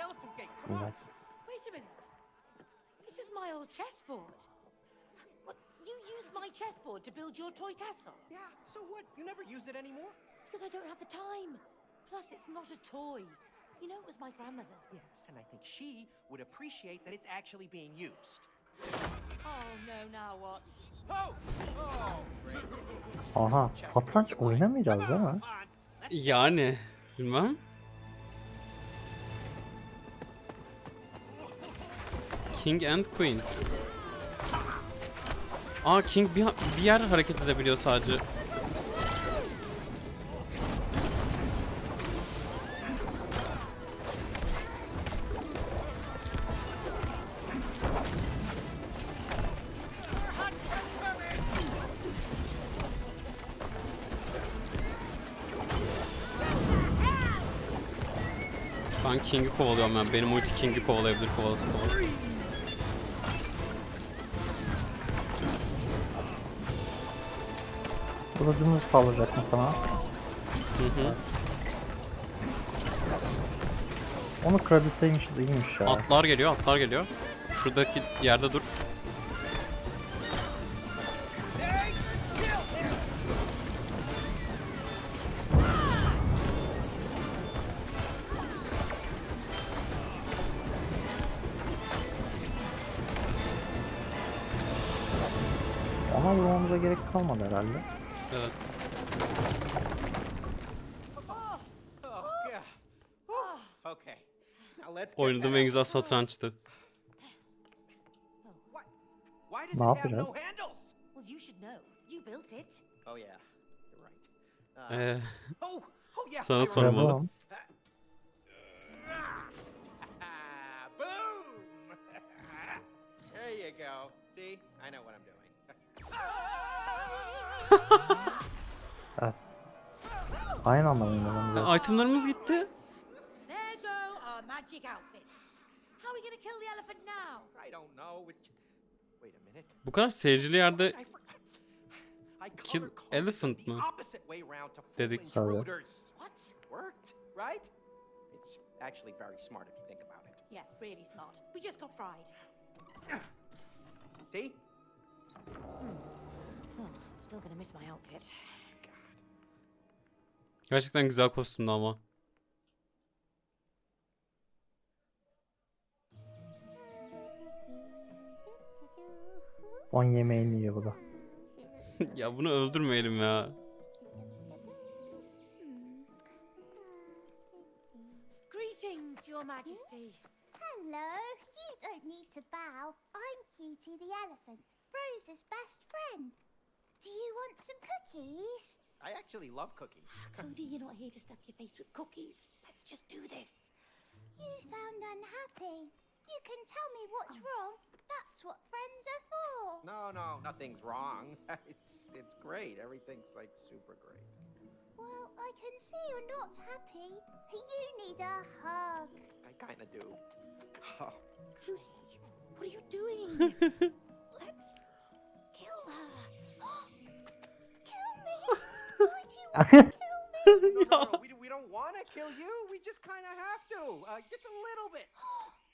the elephant gate. Come on. Wait a minute. This is my old chessboard. What? You used my chessboard to build your toy castle? Yeah, so what? You never use it anymore? Because I don't have the time. Plus, it's not a toy. You know, it was my grandmother's. Yes, and I think she would appreciate that it's actually being used. Oh, no, now what? Oh! Oh! great. Aha satranç oynamayacağız değil mi? Come on, Hans. Let's Yani bilmem. King and Queen. Aa King bir, bir yer hareket edebiliyor sadece. Ben King'i kovalıyorum yani. Benim ulti King'i kovalayabilir kovalası kovalası. Bu da dümdüz saldıracak mı sana? Hı hı. Onu kırabilseymişiz iyiymiş ya. Atlar geliyor, atlar geliyor. Şuradaki yerde dur. Ona vurmamıza gerek kalmadı herhalde. that. Oynadığım en güzel satrançtı. Ne yapacağız? yeah. sana uh, oh, oh, sormalı. There you go. See? I know what I'm doing. Evet. Aynı anda oynayalım. e, itemlarımız gitti. There go our magic outfits. How are we going to kill the elephant now? I don't know. Which... Wait a minute. Bu kadar seyircili yerde Kill elephant mı? Dedik. Tabii. intruders. What? Worked, right? It's actually very smart if you think about it. Yeah, really smart. We just got fried. See? Still going to miss my outfit. gerçekten güzel kostümdü ama. Son yemeğini yiyor bu da. ya bunu öldürmeyelim ya. Greetings, Your Majesty. Hello, you don't need to bow. I'm Cutie the elephant, Rose's best friend. Do you want some cookies? I actually love cookies. Cody, you're not here to stuff your face with cookies. Let's just do this. You sound unhappy. You can tell me what's oh. wrong. That's what friends are for. No, no, nothing's wrong. it's it's great. Everything's like super great. Well, I can see you're not happy. You need a hug. I kind of do. Oh, Cody, what are you doing? no, no, no, we, we don't want to kill you. We just kind of have to. Uh, just a little bit.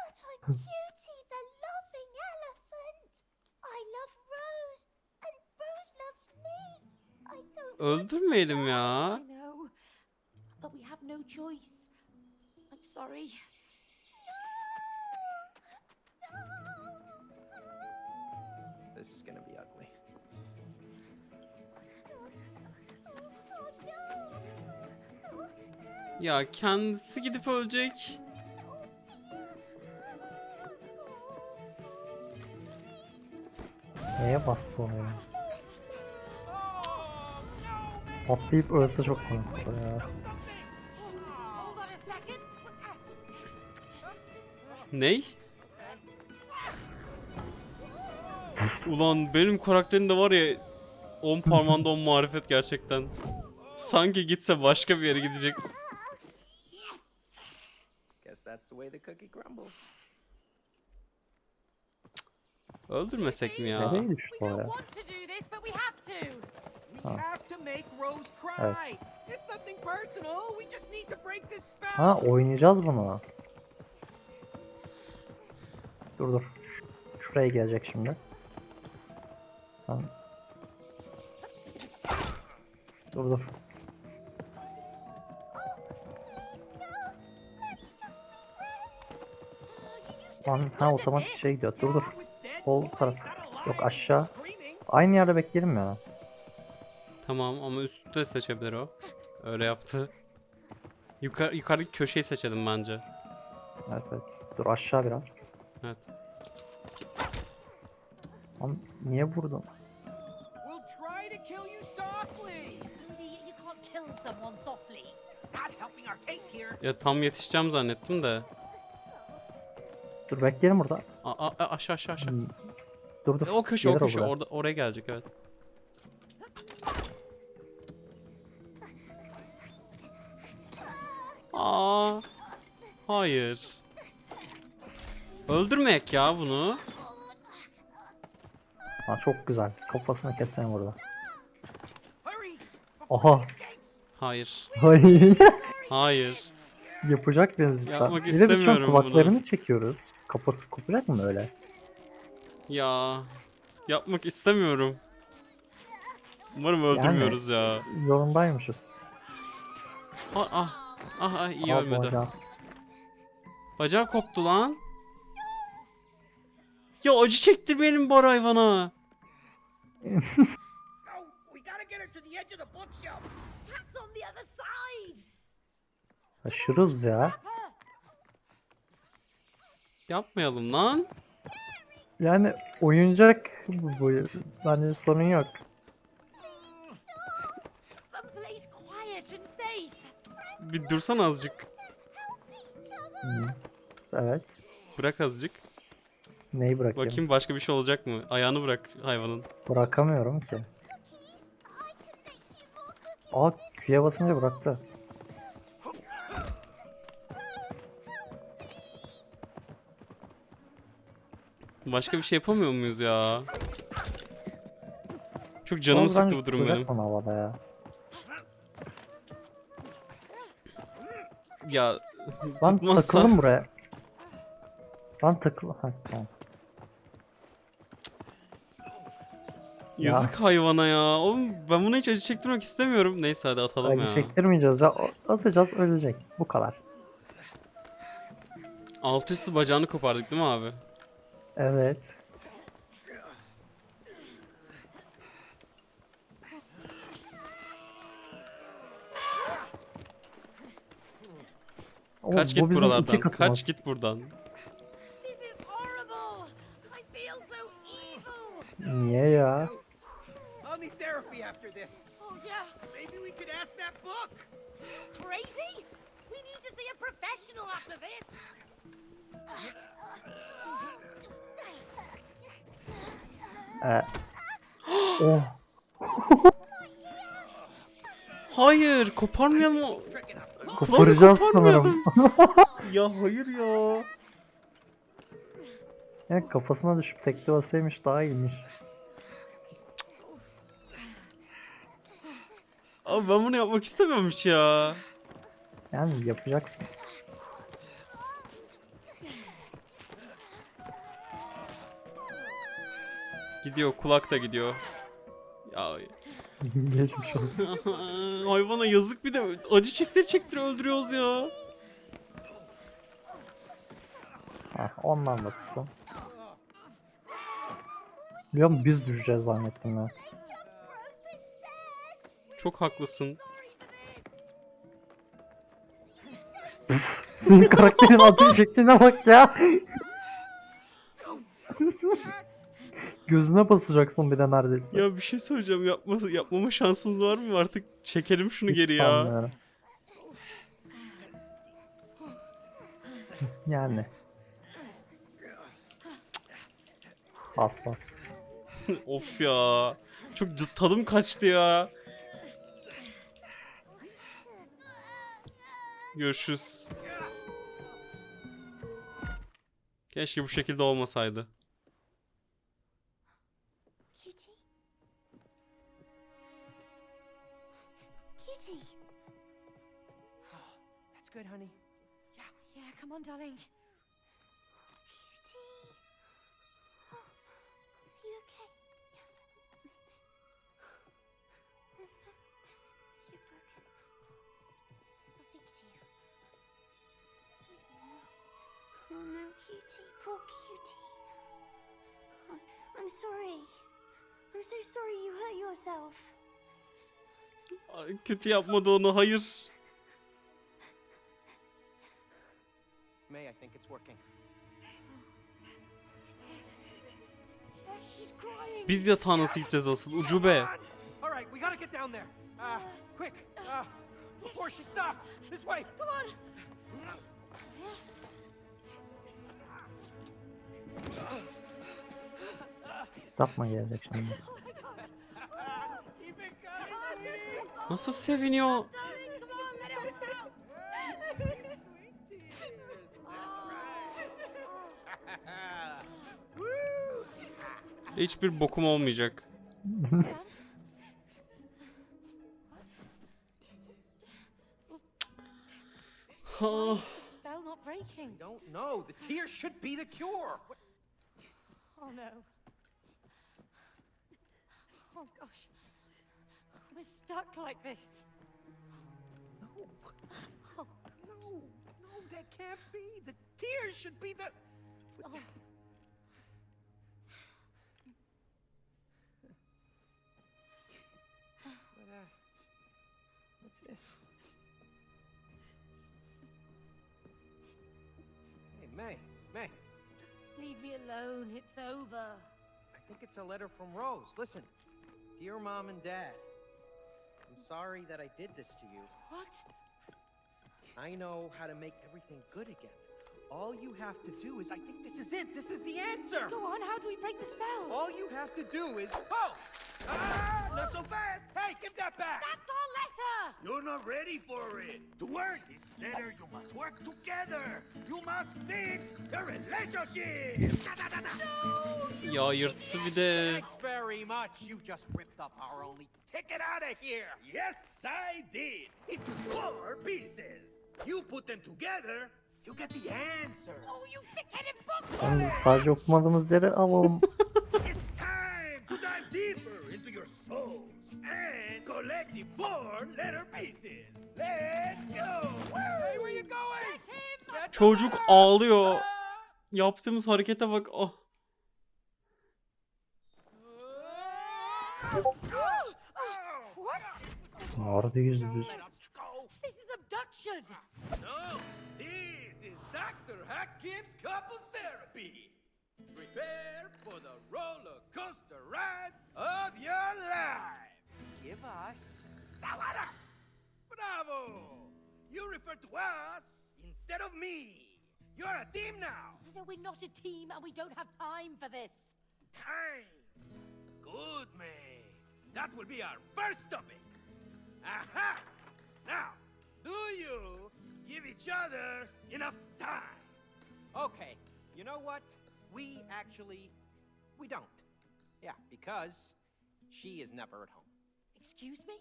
But I'm Cutie the loving elephant. I love Rose, and Rose loves me. I don't want to Öldürmeyelim die. ya. I know, but we have no choice. I'm sorry. This is gonna be ugly. Ya kendisi gidip ölecek. Neye bastı onu ya? Atlayıp ölse çok komik olur ya. Ney? Ulan benim karakterim de var ya 10 parmağında 10 marifet gerçekten. Sanki gitse başka bir yere gidecek. Guess that's the cookie crumbles. Öldürmesek mi ya? O don't ya? want to do this, but we have to. We Huh. have to make Rose cry. Evet. It's nothing personal. We just need to break this spell. Ha oynayacağız bunu. Dur dur. Şuraya gelecek şimdi. Sen... Dur dur. Lan ha otomatik şey gidiyor. Dur dur. Sol taraf. Yok aşağı. Aynı yerde bekleyelim ya. Tamam ama üstte de seçebilir o. Öyle yaptı. Yukarı, yukarıdaki köşeyi seçelim bence. Evet evet. Dur aşağı biraz. Evet. Lan niye vurdun? Ya tam yetişeceğim zannettim de. Dur bekleyelim burada. A- a- aşağı aşağı aşağı. Hmm. Dur dur. E, O köşe o Gelir o köşe orada oraya gelecek evet. Aa. Hayır. Öldürmek ya bunu. Ha, çok güzel. Kafasını keselim burada. Aha. Hayır. Hayır. Hayır. Yapacak biz işte. Yapmak Bir de biz şu an istemiyorum kulaklarını çekiyoruz. Kafası kopacak mı öyle? Ya. Yapmak istemiyorum. Umarım öldürmüyoruz ya. Zorundaymışız. Ah ah. Ah, ah iyi Aa, ölmedi. bacağı. Bacağı koptu lan. Ya acı çektirmeyelim bari hayvana. Go. We gotta get her to the edge of the bookshelf. Cat's on the other side. Taşırız ya. Yapmayalım lan. Yani oyuncak bu. bu. Bence sorun yok. Bir dursan azıcık. Evet. Bırak azıcık. Neyi bırakayım? Bakayım başka bir şey olacak mı? Ayağını bırak hayvanın. Bırakamıyorum ki. Aa Q'ye basınca bıraktı. Başka bir şey yapamıyor muyuz ya? Çok canımı ben sıktı bu durum benim. havada ya. Ya Lan tutmazsa takıldım buraya. Lan takıl... Ha, tamam. Ya. yazık hayvana ya. Oğlum ben buna hiç acı çektirmek istemiyorum. Neyse hadi atalım Acı ya. çektirmeyeceğiz ya. Atacağız ölecek. Bu kadar. Altı üstü bacağını kopardık değil mi abi? Evet. Kaç git buralardan. Kaç git buradan. Niye ya? I'll need therapy after this. Oh yeah. Maybe we could ask that book. Crazy? We need to see a professional after this. Ee, oh. Hayır koparmayalım o. Koparacağız sanırım. Ya hayır ya. Ya kafasına düşüp tekte basaymış daha iyiymiş. Abi ben bunu yapmak istememiş ya. Yani yapacaksın. Gidiyor kulak da gidiyor. Ya Geçmiş olsun. hayvana yazık bir de acı çektir çektir öldürüyoruz ya. Heh, ondan da tuttum. Biliyorum biz düşeceğiz zannettim ya. Çok haklısın. Senin karakterin atış şekline bak ya. Gözüne basacaksın bir de neredeyse. Ya bir şey söyleyeceğim. Yapma, yapmama şansımız var mı artık? Çekelim şunu geri ya. sanmıyorum. Yani. Bas bas. of ya. Çok tadım kaçtı ya. Görüşürüz. Keşke bu şekilde olmasaydı. good, honey? Yeah. Yeah, come on, darling. Oh, cutie. Oh, are you okay? You're broken. I'll fix you. Oh, no, cutie. Poor cutie. I'm, I'm sorry. I'm so sorry you hurt yourself. Ay, kötü yapmadı onu hayır. May, I think it's working. Biz yatağa nasıl gideceğiz asıl ucube. All right, we gotta get down there. Uh, quick, uh, before she stops. This way. Come on. Kitap mı gelecek şimdi? Oh. Nasıl seviniyor? Hiçbir bokum olmayacak. Dad? The spell not breaking. Don't know. The tears should be the cure. What- Oh no. Oh gosh. We're stuck like this. No. No, no, that can't be. The tears should be the. Oh. This? Hey, May, May. Leave me alone. It's over. I think it's a letter from Rose. Listen, dear mom and dad, I'm sorry that I did this to you. What? I know how to make everything good again. All you have to do is, I think this is it. This is the answer. Go on. How do we break the spell? All you have to do is, oh, ah, not so fast. Hey, give that back. That's our letter. You're not ready for it. To work this letter, you must work together. You must fix the relationship. ya yırttı bir de. Thanks very much. You just ripped up our only ticket out of here. Yes, I did. Into four pieces. You put them together, you get the answer. Oh, you thick-headed book. Oğlum sadece okumadığımız yere alalım. It's time to dive deeper into your souls and collect the four letter pieces. Let's go. Hey, where you going? Çocuk ağlıyor. Ah. Yaptığımız harekete bak. Oh. What? Orada yüz düz. Let us go. This is abduction. No, this is Dr. Hakim's couples therapy. Prepare for the roller coaster ride of your to us instead of me. You're a team now. No, we're not a team and we don't have time for this. Time. Good, man. That will be our first topic. Aha! Now, do you give each other enough time? Okay, you know what? We actually, we don't. Yeah, because she is never at home. Excuse me?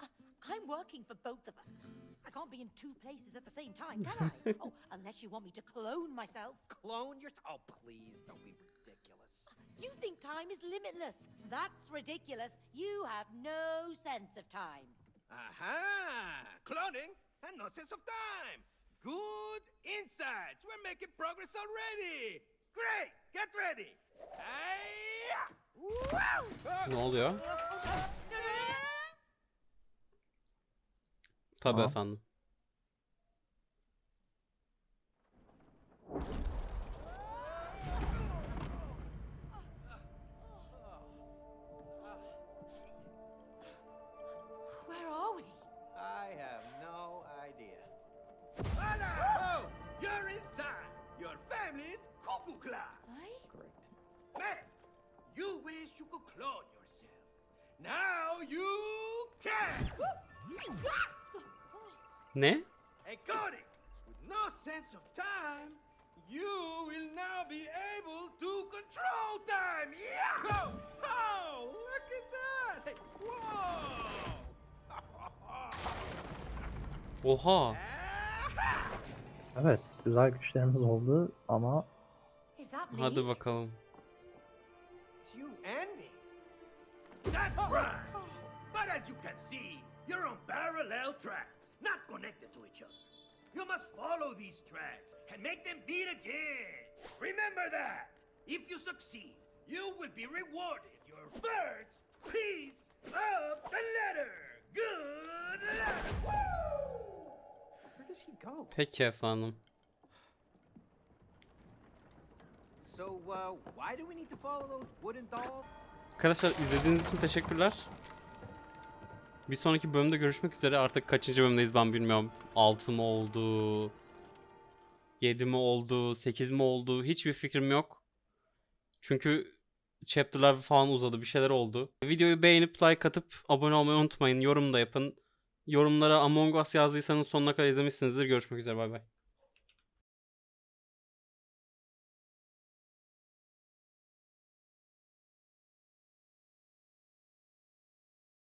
I- I'm working for both of us. I can't be in two places at the same time, can I? oh, unless you want me to clone myself. Clone yourself? Oh, please, don't be ridiculous. Uh, you think time is limitless. That's ridiculous. You have no sense of time. Aha! Cloning and no sense of time. Good insights. We're making progress already. Great. Get ready. Hi-ya! Woo! Ne oluyor? Oh, Tabii Tamam. efendim. Where are we? I have no idea. Hola! Oh, you're inside. Your family's cuckoo clock. Great. Man, you wish you could clone yourself. Now you can. Ne? According with no sense of time, you will now be able to control time. Yeah! Oh, oh, look at that! Hey, whoa! Oha. Evet güzel güçlerimiz oldu ama? Hadi bakalım. That's right. But as you can see, you're on parallel tracks, not connected to each other. you must follow these tracks and make them meet again. Remember that. If you succeed, you will be rewarded your first piece of the letter. Good luck. Where does he go? Peki efendim. So, uh, why do we need to follow those wooden dolls? Arkadaşlar izlediğiniz için teşekkürler. Bir sonraki bölümde görüşmek üzere. Artık kaçıncı bölümdeyiz ben bilmiyorum. 6 mı oldu? 7 mi oldu? 8 mi oldu? Hiçbir fikrim yok. Çünkü chapter'lar falan uzadı. Bir şeyler oldu. Videoyu beğenip like atıp abone olmayı unutmayın. Yorum da yapın. Yorumlara Among Us yazdıysanız sonuna kadar izlemişsinizdir. Görüşmek üzere. Bay bay.